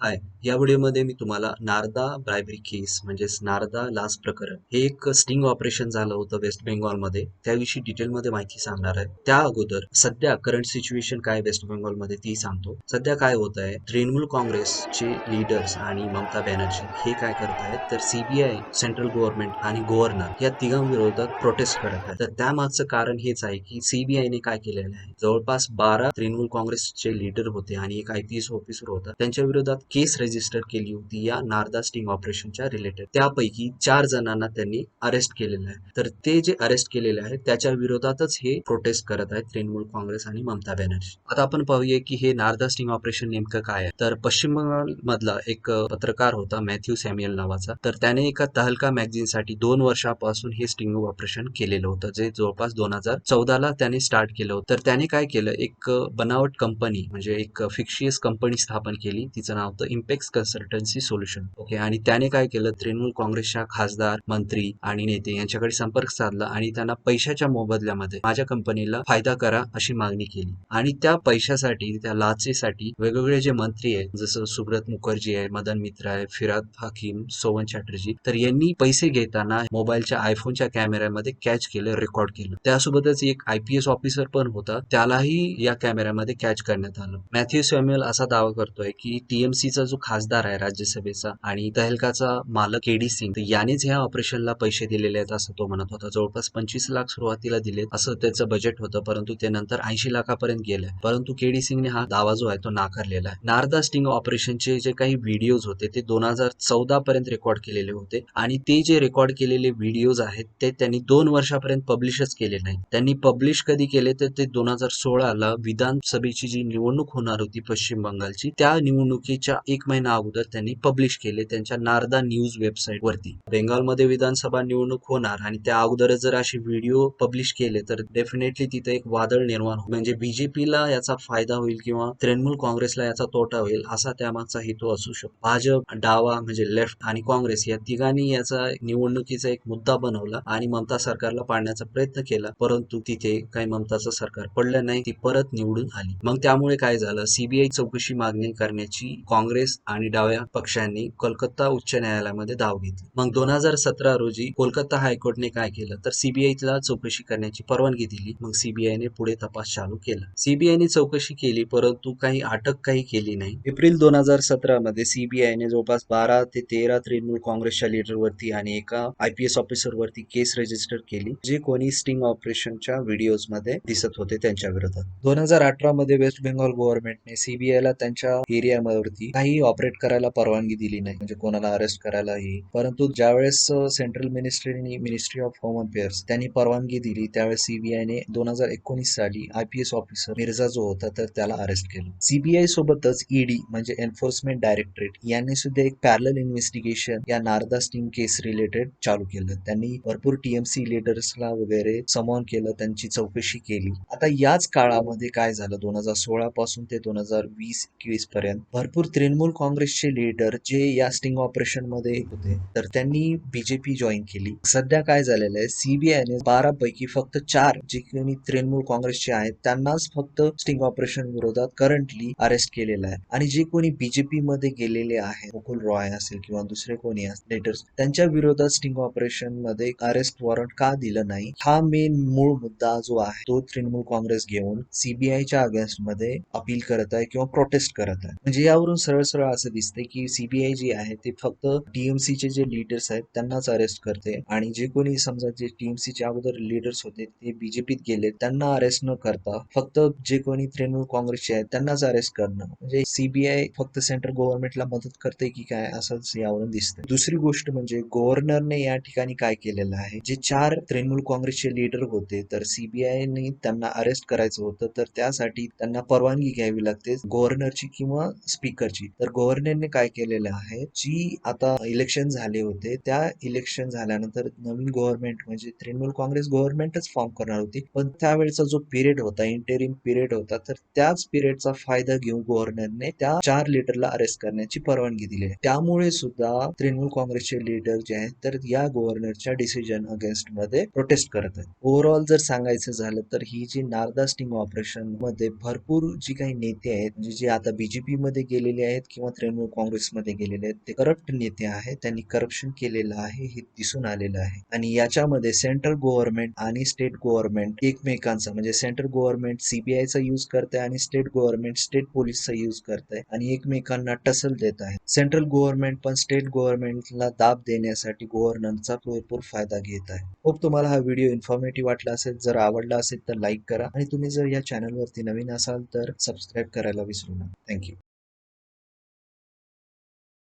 हाय या व्हिडिओमध्ये मी तुम्हाला नारदा ब्रायबरी केस म्हणजेच नारदा लाच प्रकरण हे एक स्टिंग ऑपरेशन झालं होतं वेस्ट बेंगॉलमध्ये त्याविषयी डिटेलमध्ये माहिती सांगणार आहे. त्या अगोदर सध्या करंट सिच्युएशन काय वेस्ट बेंगॉलमध्ये ती सांगतो. सध्या काय होत आहे? तृणमूल काँग्रेसचे लीडर्स आणि ममता बॅनर्जी हे काय करत आहेत? तर सीबीआय सेंट्रल गव्हर्नमेंट आणि गव्हर्नर या तिघांविरोधात प्रोटेस्ट करत आहे तर त्यामागचं कारण हेच आहे की सीबीआयने काय केलेलं आहे? जवळपास बारा तृणमूल काँग्रेसचे लीडर होते आणि एक आय पी एस ऑफिसर होता. त्यांच्या विरोधात केस रजिस्टर केली होती या नारदा स्टिंग ऑपरेशनच्या रिलेटेड त्यापैकी चार जणांना त्यांनी अरेस्ट केलेलं आहे. तर ते जे अरेस्ट केलेले आहे त्याच्या विरोधातच हे प्रोटेस्ट करत आहेत तृणमूल काँग्रेस आणि ममता बॅनर्जी. आता आपण पाहूया की हे नारदा स्टिंग ऑपरेशन नेमकं काय आहे. तर पश्चिम बंगाल मधला एक पत्रकार होता मॅथ्यू सॅम्युअल नावाचा. तर त्याने एका तहलका मॅगझिनसाठी दोन वर्षापासून हे स्टिंग ऑपरेशन केलेलं होतं जे जवळपास दोन हजार चौदाला त्याने स्टार्ट केलं होतं. तर त्याने काय केलं एक बनावट कंपनी म्हणजे एक फिक्शियस कंपनी स्थापन केली. तिचं नाव the Impex consultancy solution okay आणि त्याने काय केलं? तृणमूल काँग्रेसच्या खासदार मंत्री आणि नेते यांच्याकडे संपर्क साधला आणि त्यांना पैशाच्या मोबदल्यामध्ये माझ्या कंपनीला फायदा करा अशी मागणी केली. आणि त्या पैशासाठी त्या लाचेसाठी वेगवेगळे जे मंत्री आहेत जसं सुब्रत मुखर्जी आहे मदन मित्र आहे फिराद हाकीम सोवन चॅटर्जी तर यांनी पैसे घेताना मोबाईलच्या आयफोनच्या कॅमेऱ्यामध्ये कॅच केलं रेकॉर्ड केलं. त्यासोबतच एक आयपीएस ऑफिसर पण होता त्यालाही या कॅमेऱ्यामध्ये कॅच करण्यात आलं. मॅथ्यू सॅम्युअल असा दावा करतोय की टीएमसी टीएमसीचा जो खासदार आहे राज्यसभेचा आणि तहलकाचा मालक केडी सिंग यानेच ह्या ऑपरेशनला पैसे दिलेले आहेत असं तो म्हणत होता. जवळपास पंचवीस लाख सुरुवातीला दिले असं त्याचं बजेट होतं परंतु ते नंतर ऐंशी लाखापर्यंत गेलंय. परंतु केडी सिंगने हा दावा जो आहे तो नाकारलेला आहे. नारदा स्टिंग ऑपरेशनचे जे काही व्हिडिओज होते ते दोन हजार चौदा पर्यंत रेकॉर्ड केलेले होते आणि ते जे रेकॉर्ड केलेले व्हिडिओज आहेत ते त्यांनी दोन वर्षापर्यंत पब्लिशच केले नाही त्यांनी पब्लिश कधी केले तर ते दोन हजार सोळाला विधानसभेची जी निवडणूक होणार होती पश्चिम बंगालची त्या निवडणुकीच्या एक महिना अगोदर त्यांनी पब्लिश केले त्यांच्या नारदा न्यूज वेबसाईट वरती. बेंगालमध्ये विधानसभा निवडणूक होणार आणि त्या अगोदरच जर असे व्हिडिओ पब्लिश केले तर डेफिनेटली तिथे एक वादळ निर्माण होईल. म्हणजे बीजेपीला याचा फायदा होईल किंवा तृणमूल काँग्रेसला याचा तोटा होईल असा त्यामागचा हेतू असू शकतो. भाजप डावा म्हणजे लेफ्ट आणि काँग्रेस या तिघांनी याचा निवडणुकीचा एक मुद्दा बनवला आणि ममता सरकारला पाडण्याचा प्रयत्न केला परंतु तिथे काही ममताचं सरकार पडलं नाही ती परत निवडून आली. मग त्यामुळे काय झालं? सीबीआय चौकशी मागणी करण्याची काँग्रेस काँग्रेस आणि डाव्या पक्षांनी कोलकाता उच्च न्यायालयामध्ये धाव घेतली. मग दोन हजार सतरा रोजी कोलकाता हायकोर्टने काय केलं? तर सीबीआयला चौकशी करण्याची परवानगी दिली. मग सीबीआयने पुढे तपास चालू केला. सीबीआयने चौकशी केली परंतु काही अटक काही केली नाही. एप्रिल दोन हजार सतरा मध्ये सीबीआयने जवळपास बारा ते तेरा तृणमूल काँग्रेसच्या लीडरवरती आणि एका आयपीएस ऑफिसर वरती केस रजिस्टर केली जे कोणी स्टिंग ऑपरेशनच्या व्हिडिओजमध्ये दिसत होते त्यांच्या विरोधात. दोन हजार अठरा मध्ये वेस्ट बेंगॉल गव्हर्नमेंटने सीबीआयला त्यांच्या एरियावरती काही ऑपरेट करायला परवानगी दिली नाही. म्हणजे कोणाला अरेस्ट करायलाही. परंतु ज्यावेळेस सेंट्रल मिनिस्ट्रीनी मिनिस्ट्री ऑफ होम अफेअर्स त्यांनी परवानगी दिली त्यावेळेस सीबीआयने दोन हजार एकोणीस साली आयपीएस ऑफिसर मिर्झा जो होता तर त्याला अरेस्ट केलं. सीबीआय सोबतच ईडी म्हणजे एन्फोर्समेंट डायरेक्टरेट यांनी सुद्धा एक पॅरल इन्व्हेस्टिगेशन या नारदा स्टिंग केस रिलेटेड चालू केलं. त्यांनी भरपूर टीएमसी लिडर्सला वगैरे समॉन केलं त्यांची चौकशी केली. आता याच काळामध्ये काय झालं? दोन हजार सोळा पासून ते दोन हजार वीस एकवीस पर्यंत भरपूर तृणमूल काँग्रेसचे लीडर जे या स्टिंग ऑपरेशनमध्ये होते तर त्यांनी बीजेपी जॉईन केली. सध्या काय झालेलं आहे सीबीआयने बारा पैकी फक्त चार जे कोणी तृणमूल काँग्रेसचे आहेत त्यांनाच फक्त स्टिंग ऑपरेशन विरोधात करंटली अरेस्ट केलेलं आहे. आणि जे कोणी बीजेपी मध्ये गेलेले आहेत मुकुल रॉय असेल किंवा दुसरे कोणी लेटर्स त्यांच्या विरोधात स्टिंग ऑपरेशनमध्ये अरेस्ट वॉरंट का दिलं नाही? हा मेन मूळ मुद्दा जो आहे तो तृणमूल काँग्रेस घेऊन सीबीआयच्या अगेन्स्टमध्ये अपील करत आहे किंवा प्रोटेस्ट करत आहे. म्हणजे यावरून सरळ सरळ असं दिसते की सीबीआय जी आहे ते फक्त टीएमसीचे जे लीडर्स आहेत त्यांनाच अरेस्ट करते. आणि जे कोणी समजा जे टीएमसीचे अगोदर लीडर्स होते ते बीजेपीत गेले त्यांना अरेस्ट न करता फक्त जे कोणी तृणमूल काँग्रेसचे आहेत त्यांनाच अरेस्ट करणं. म्हणजे सीबीआय फक्त सेंट्रल गव्हर्नमेंटला मदत करते की काय असंच यावरून दिसतं दुसरी गोष्ट म्हणजे गव्हर्नरने या ठिकाणी काय केलेलं आहे? जे चार तृणमूल काँग्रेसचे लीडर होते तर सीबीआयने त्यांना अरेस्ट करायचं होतं तर त्यासाठी त्यांना परवानगी घ्यावी लागते गव्हर्नरची किंवा स्पीकरची तर गव्हर्नरने काय केलेलं आहे जी आता इलेक्शन झाले होते त्या इलेक्शन झाल्यानंतर नवीन गव्हर्नमेंट म्हणजे तृणमूल काँग्रेस गव्हर्नमेंटच फॉर्म करणार होती. पण त्यावेळेचा जो पिरियड होता इंटेरिम पिरियड होता तर त्याच पिरियडचा फायदा घेऊन गव्हर्नरने त्या चार लीडरला अरेस्ट करण्याची परवानगी दिली आहे. त्यामुळे सुद्धा तृणमूल काँग्रेसचे लीडर जे आहेत तर या गव्हर्नरच्या डिसिजन अगेन्स्टमध्ये प्रोटेस्ट करत आहेत. ओव्हरऑल जर सांगायचं झालं तर ही जी नारदा स्टिंग ऑपरेशनमध्ये भरपूर जी काही नेते आहेत म्हणजे जे आता बीजेपी मध्ये गेलेले आहेत किंवा तृणमूल काँग्रेसमध्ये गेलेले आहेत ते करप्ट नेते आहेत त्यांनी करप्शन केलेलं आहे हे दिसून आलेलं आहे. आणि याच्यामध्ये सेंट्रल गव्हर्नमेंट आणि स्टेट गव्हर्नमेंट एकमेकांचा म्हणजे सेंट्रल गव्हर्नमेंट सीबीआयचा यूज करते आणि स्टेट गव्हर्नमेंट स्टेट पोलीसचा यूज करते आणि एकमेकांना टसल देत आहे सेंट्रल गव्हर्नमेंट पण स्टेट गव्हर्नमेंटला दाब देण्यासाठी गव्हर्नरचा भरपूर फायदा घेत आहे. होप तुम्हाला हा व्हिडिओ इन्फॉर्मेटिव्ह वाटला असेल जर आवडला असेल तर लाईक करा. आणि तुम्ही जर या चॅनलवरती नवीन असाल तर सबस्क्राईब करायला विसरू नका. थँक्यू